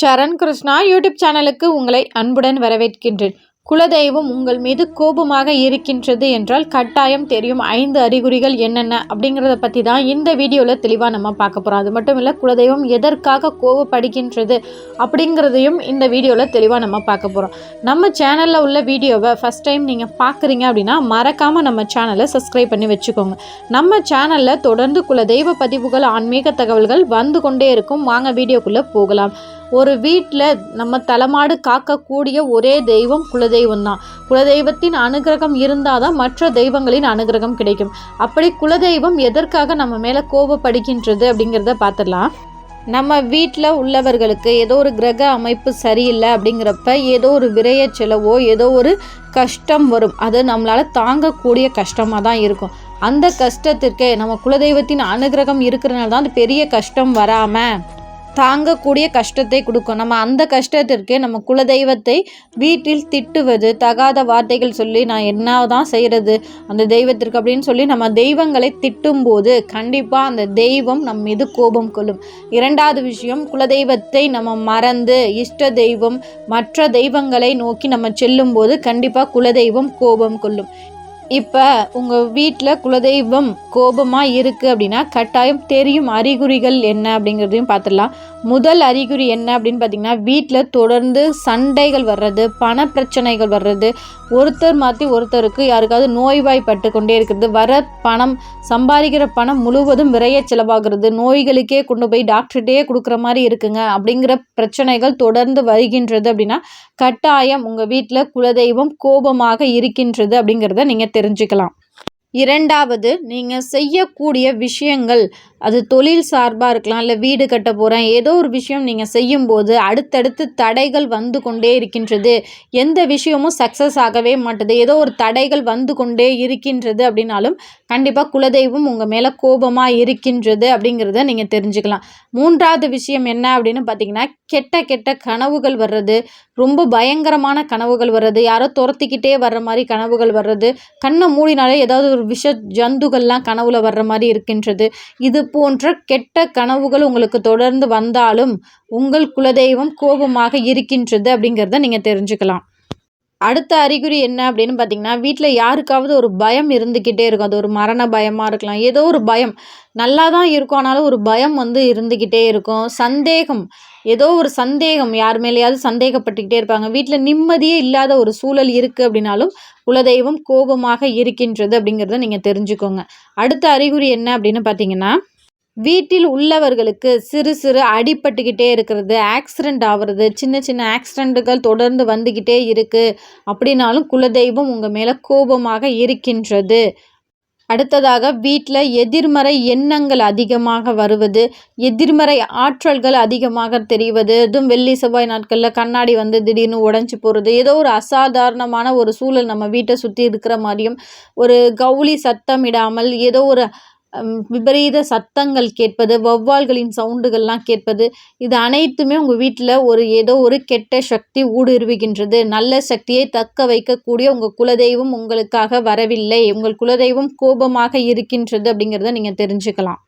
சரண் Krishna YouTube சேனலுக்கு உங்களை அன்புடன் வரவேற்கின்றேன். குலதெய்வம் உங்கள் மீது கோபமாக இருக்கின்றது என்றால் கட்டாயம் தெரியும் ஐந்து அறிகுறிகள் என்னென்ன அப்படிங்கிறத பற்றி தான் இந்த வீடியோவில் தெளிவாக நம்ம பார்க்க போகிறோம் அது மட்டும் இல்லை குலதெய்வம் எதற்காக கோபப்படுகின்றது அப்படிங்கிறதையும் இந்த வீடியோவில் தெளிவாக நம்ம பார்க்க போகிறோம் நம்ம சேனலில் உள்ள வீடியோவை ஃபஸ்ட் டைம் நீங்கள் பார்க்குறீங்க அப்படின்னா மறக்காமல் நம்ம சேனலை சப்ஸ்கிரைப் பண்ணி வச்சுக்கோங்க. நம்ம சேனலில் தொடர்ந்து குலதெய்வ பதிவுகள் ஆன்மீக தகவல்கள் வந்து கொண்டே இருக்கும். வாங்க வீடியோக்குள்ளே போகலாம். ஒரு வீட்டில் நம்ம தலைமாடு காக்கக்கூடிய ஒரே தெய்வம் குலதெய்வம் தான் குலதெய்வத்தின் அனுகிரகம் இருந்தால் தான் மற்ற தெய்வங்களின் அனுகிரகம் கிடைக்கும். அப்படி குலதெய்வம் எதற்காக நம்ம மேலே கோபப்படுகின்றது அப்படிங்கிறத பார்த்துடலாம் நம்ம வீட்டில் உள்ளவர்களுக்கு ஏதோ ஒரு கிரக அமைப்பு சரியில்லை அப்படிங்கிறப்ப ஏதோ ஒரு விரைய செலவோ ஏதோ ஒரு கஷ்டம் வரும். அது நம்மளால் தாங்கக்கூடிய கஷ்டமாக தான் இருக்கும். அந்த கஷ்டத்திற்கு நம்ம குலதெய்வத்தின் அனுகிரகம் இருக்கிறனால தான் அந்த பெரிய கஷ்டம் வராமல் தாங்கக்கூடிய கஷ்டத்தை கொடுக்கும். நம்ம அந்த கஷ்டத்திற்கு நம்ம குலதெய்வத்தை வீட்டில் திட்டுவது தகாத வார்த்தைகள் சொல்லி நான் என்ன தான் செய்கிறது அந்த தெய்வத்திற்கு அப்படின்னு சொல்லி நம்ம தெய்வங்களை திட்டும்போது கண்டிப்பாக அந்த தெய்வம் நம் மீது கோபம் கொள்ளும். இரண்டாவது விஷயம் குலதெய்வத்தை நம்ம மறந்து இஷ்ட தெய்வம் மற்ற தெய்வங்களை நோக்கி நம்ம செல்லும்போது கண்டிப்பாக குலதெய்வம் கோபம் கொள்ளும். இப்போ உங்கள் வீட்டில் குலதெய்வம் கோபமாக இருக்குது அப்படின்னா கட்டாயம் தெரியும் அறிகுறிகள் என்ன அப்படிங்கிறதையும் பார்த்துடலாம் முதல் அறிகுறி என்ன அப்படின்னு பார்த்தீங்கன்னா வீட்டில் தொடர்ந்து சண்டைகள் வர்றது பண பிரச்சனைகள் வர்றது ஒருத்தர் மாற்றி ஒருத்தருக்கு யாருக்காவது நோய்வாய்ப்பட்டு கொண்டே இருக்கிறது வர பணம் சம்பாதிக்கிற பணம் முழுவதும் விரைய செலவாகிறது நோய்களுக்கே கொண்டு போய் டாக்டர்கிட்டே கொடுக்குற மாதிரி இருக்குங்க அப்படிங்கிற பிரச்சனைகள் தொடர்ந்து வருகின்றது அப்படின்னா கட்டாயம் உங்கள் வீட்டில் குலதெய்வம் கோபமாக இருக்கின்றது அப்படிங்கிறத நீங்கள் தெரிஞ்சுக்கலாம். இரண்டாவது நீங்கள் செய்யக்கூடிய விஷயங்கள் அது தொழில் சார்பாக இருக்கலாம் இல்லை வீடு கட்ட போகிறேன் ஏதோ ஒரு விஷயம் நீங்கள் செய்யும்போது அடுத்தடுத்து தடைகள் வந்து கொண்டே இருக்கின்றது. எந்த விஷயமும் சக்ஸஸ் ஆகவே மாட்டுது. ஏதோ ஒரு தடைகள் வந்து கொண்டே இருக்கின்றது அப்படின்னாலும் கண்டிப்பாக குலதெய்வம் உங்கள் மேலே கோபமாக இருக்கின்றது அப்படிங்கிறத நீங்கள் தெரிஞ்சுக்கலாம். மூன்றாவது விஷயம் என்ன அப்படின்னு பார்த்தீங்கன்னா கெட்ட கெட்ட கனவுகள் வர்றது. ரொம்ப பயங்கரமான கனவுகள் வர்றது. யாரோ துரத்திக்கிட்டே வர்ற மாதிரி கனவுகள் வர்றது. கண்ணை மூடினாலே ஏதாவது ஒரு விஷ ஜந்துகள்லாம் கனவுல வர்ற மாதிரி இருக்கின்றது. இது போன்ற கெட்ட கனவுகள் உங்களுக்கு தொடர்ந்து வந்தாலும் உங்கள் குலதெய்வம் கோபமாக இருக்கின்றது அப்படிங்கிறத நீங்கள் தெரிஞ்சுக்கலாம். அடுத்த அறிகுறி என்ன அப்படின்னு பார்த்தீங்கன்னா வீட்டில் யாருக்காவது ஒரு பயம் இருந்துக்கிட்டே இருக்கும். அது ஒரு மரண பயமாக இருக்கலாம். ஏதோ ஒரு பயம். நல்லா தான் இருக்கும் ஆனாலும் ஒரு பயம் வந்து இருந்துக்கிட்டே இருக்கும். சந்தேகம். ஏதோ ஒரு சந்தேகம். யார் மேலேயாவது சந்தேகப்பட்டுக்கிட்டே இருப்பாங்க. வீட்டில் நிம்மதியே இல்லாத ஒரு சூழல் இருக்குது அப்படின்னாலும் குலதெய்வம் கோபமாக இருக்கின்றது அப்படிங்கிறத நீங்கள் தெரிஞ்சுக்கோங்க. அடுத்த அறிகுறி என்ன அப்படின்னு பார்த்தீங்கன்னா வீட்டில் உள்ளவர்களுக்கு சிறு சிறு அடிபட்டுக்கிட்டே இருக்கிறது ஆக்சிடெண்ட் ஆகிறது சின்ன சின்ன ஆக்சிடெண்ட்டுகள் தொடர்ந்து வந்துக்கிட்டே இருக்குது அப்படின்னாலும் குலதெய்வம் உங்கள் மேலே கோபமாக இருக்கின்றது. அடுத்ததாக வீட்டில் எதிர்மறை எண்ணங்கள் அதிகமாக வருவது எதிர்மறை ஆற்றல்கள் அதிகமாக தெரிவது அதுவும் வெள்ளி செவ்வாய் நாட்களில் கண்ணாடி வந்து திடீர்னு உடஞ்சி போகிறது ஏதோ ஒரு அசாதாரணமான ஒரு சூழல் நம்ம வீட்டை சுற்றி இருக்கிற மாதிரியும் ஒரு கவுளி சத்தம் இடாமல் ஏதோ ஒரு விபரீத சத்தங்கள் கேட்பது வௌவால்களின் சவுண்டுகள்லாம் கேட்பது இது அனைத்துமே உங்கள் வீட்டில் ஒரு ஏதோ ஒரு கெட்ட சக்தி ஊடுருவுகின்றது. நல்ல சக்தியை தக்க வைக்கக்கூடிய உங்கள் குலதெய்வம் உங்களுக்காக வரவில்லை. உங்கள் குலதெய்வம் கோபமாக இருக்கின்றது அப்படிங்கிறத நீங்கள் தெரிஞ்சுக்கலாம்.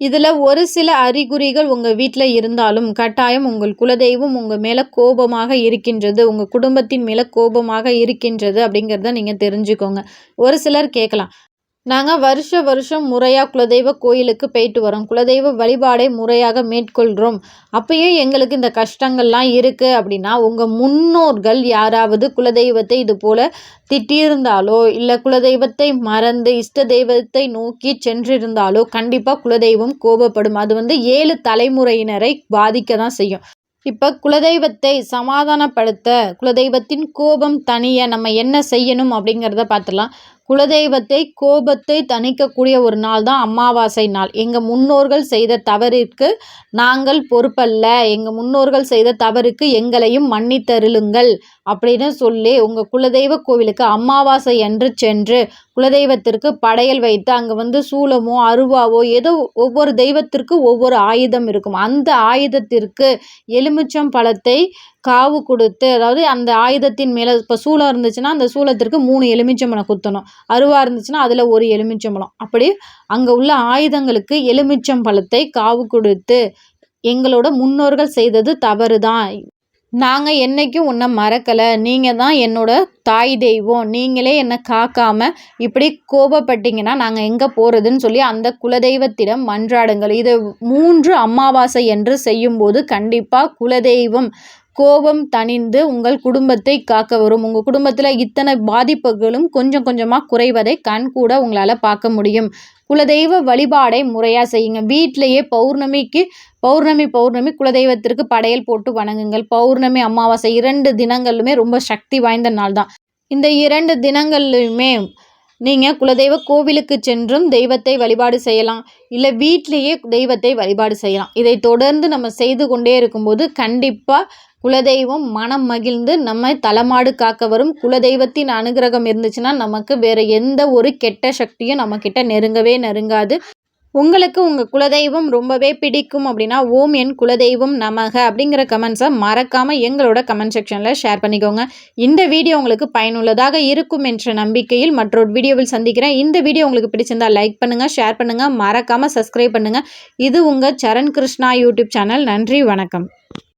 இதில் ஒரு சில அறிகுறிகள் உங்கள் வீட்டில் இருந்தாலும் கட்டாயம் உங்கள் குலதெய்வம் உங்கள் மேலே கோபமாக இருக்கின்றது உங்கள் குடும்பத்தின் மேலே கோபமாக இருக்கின்றது அப்படிங்கிறத நீங்கள் தெரிஞ்சுக்கோங்க. ஒரு சிலர் கேட்கலாம் நாங்கள் வருஷ வருஷம் முறையாக குலதெய்வ கோயிலுக்கு போயிட்டு வரோம். குலதெய்வ வழிபாடை முறையாக மேற்கொள்கிறோம் அப்பயே எங்களுக்கு இந்த கஷ்டங்கள்லாம் இருக்குது அப்படின்னா உங்கள் முன்னோர்கள் யாராவது குலதெய்வத்தை இது போல் திட்டியிருந்தாலோ இல்லை குலதெய்வத்தை மறந்து இஷ்ட தெய்வத்தை நோக்கி சென்றிருந்தாலோ கண்டிப்பாக குலதெய்வம் கோபப்படும். அது வந்து ஏழு தலைமுறையினரை பாதிக்க தான் செய்யும். இப்போ குலதெய்வத்தை சமாதானப்படுத்த குலதெய்வத்தின் கோபம் தனிய நம்ம என்ன செய்யணும் அப்படிங்கிறத பார்த்துலாம் குலதெய்வத்தை கோபத்தை தணிக்கக்கூடிய ஒரு நாள் தான் அமாவாசை நாள். எங்கள் முன்னோர்கள் செய்த தவறிற்கு நாங்கள் பொறுப்பல்ல. எங்கள் முன்னோர்கள் செய்த தவறுக்கு எங்களையும் மன்னித்தருளுங்கள் அப்படின்னு சொல்லி உங்கள் குலதெய்வ கோவிலுக்கு அமாவாசை என்று சென்று குலதெய்வத்திற்கு படையல் வைத்து அங்கே வந்து சூலமோ அருவாவோ ஏதோ ஒவ்வொரு தெய்வத்திற்கு ஒவ்வொரு ஆயுதம் இருக்கும். அந்த ஆயுதத்திற்கு எலுமிச்சம் பழத்தை காவு கொடுத்து அதாவது அந்த ஆயுதத்தின் மேலே இப்போ சூளம் இருந்துச்சுன்னா அந்த சூளத்திற்கு மூணு எலுமிச்சம்பழம் குத்தணும். அருவா இருந்துச்சுன்னா அதில் ஒரு எலுமிச்சம்பழம். அப்படி அங்கே உள்ள ஆயுதங்களுக்கு எலுமிச்சம்பழத்தை காவு கொடுத்து எங்களோட முன்னோர்கள் செய்தது தவறு தான் நாங்கள் என்றைக்கும் உன்னை மறக்கலை. நீங்கள் தான் என்னோட தாய் தெய்வம். நீங்களே என்னை காக்காமல் இப்படி கோபப்பட்டீங்கன்னா நாங்கள் எங்கே போகிறதுன்னு சொல்லி அந்த குலதெய்வத்திடம் மன்றாடுங்கள். இது மூன்று அமாவாசை என்று செய்யும்போது கண்டிப்பாக குலதெய்வம் கோபம் தணிந்து உங்கள் குடும்பத்தை காக்க வரும். உங்கள் குடும்பத்தில் இத்தனை பாதிப்புகளும் கொஞ்சம் கொஞ்சமாக குறைவதை கண் கூட உங்களால் பார்க்க முடியும். குலதெய்வ வழிபாடை முறையாக செய்யுங்க. வீட்டிலையே பௌர்ணமிக்கு பௌர்ணமி பௌர்ணமி குலதெய்வத்திற்கு படையல் போட்டு வணங்குங்கள். பௌர்ணமி அமாவாசை இரண்டு தினங்களுமே ரொம்ப சக்தி வாய்ந்த நாள் தான். இந்த இரண்டு தினங்கள்லையுமே நீங்கள் குலதெய்வ கோவிலுக்கு சென்றும் தெய்வத்தை வழிபாடு செய்யலாம். இல்லை வீட்லேயே தெய்வத்தை வழிபாடு செய்யலாம். இதை தொடர்ந்து நம்ம செய்து கொண்டே இருக்கும்போது கண்டிப்பாக குலதெய்வம் மனம் மகிழ்ந்து நம்மை தலமாடு காக்க வரும் குலதெய்வத்தின் அனுகிரகம் இருந்துச்சுன்னா நமக்கு வேறு எந்த ஒரு கெட்ட சக்தியும் நம்மக்கிட்ட நெருங்கவே நெருங்காது. உங்களுக்கு உங்கள் குலதெய்வம் ரொம்பவே பிடிக்கும் அப்படின்னா ஓம் என் குலதெய்வம் நமக அப்படிங்கிற கமெண்ட்ஸை மறக்காமல் எங்களோட கமெண்ட் செக்ஷனில் ஷேர் பண்ணிக்கோங்க. இந்த வீடியோ உங்களுக்கு பயனுள்ளதாக இருக்கும் என்ற நம்பிக்கையில் மற்றொரு வீடியோவில் சந்திக்கிறேன். இந்த வீடியோ உங்களுக்கு பிடிச்சிருந்தால் லைக் பண்ணுங்கள் ஷேர் பண்ணுங்கள் மறக்காமல் சப்ஸ்கிரைப் பண்ணுங்கள் இது உங்கள் சரண் கிருஷ்ணா யூடியூப் சேனல் நன்றி வணக்கம்.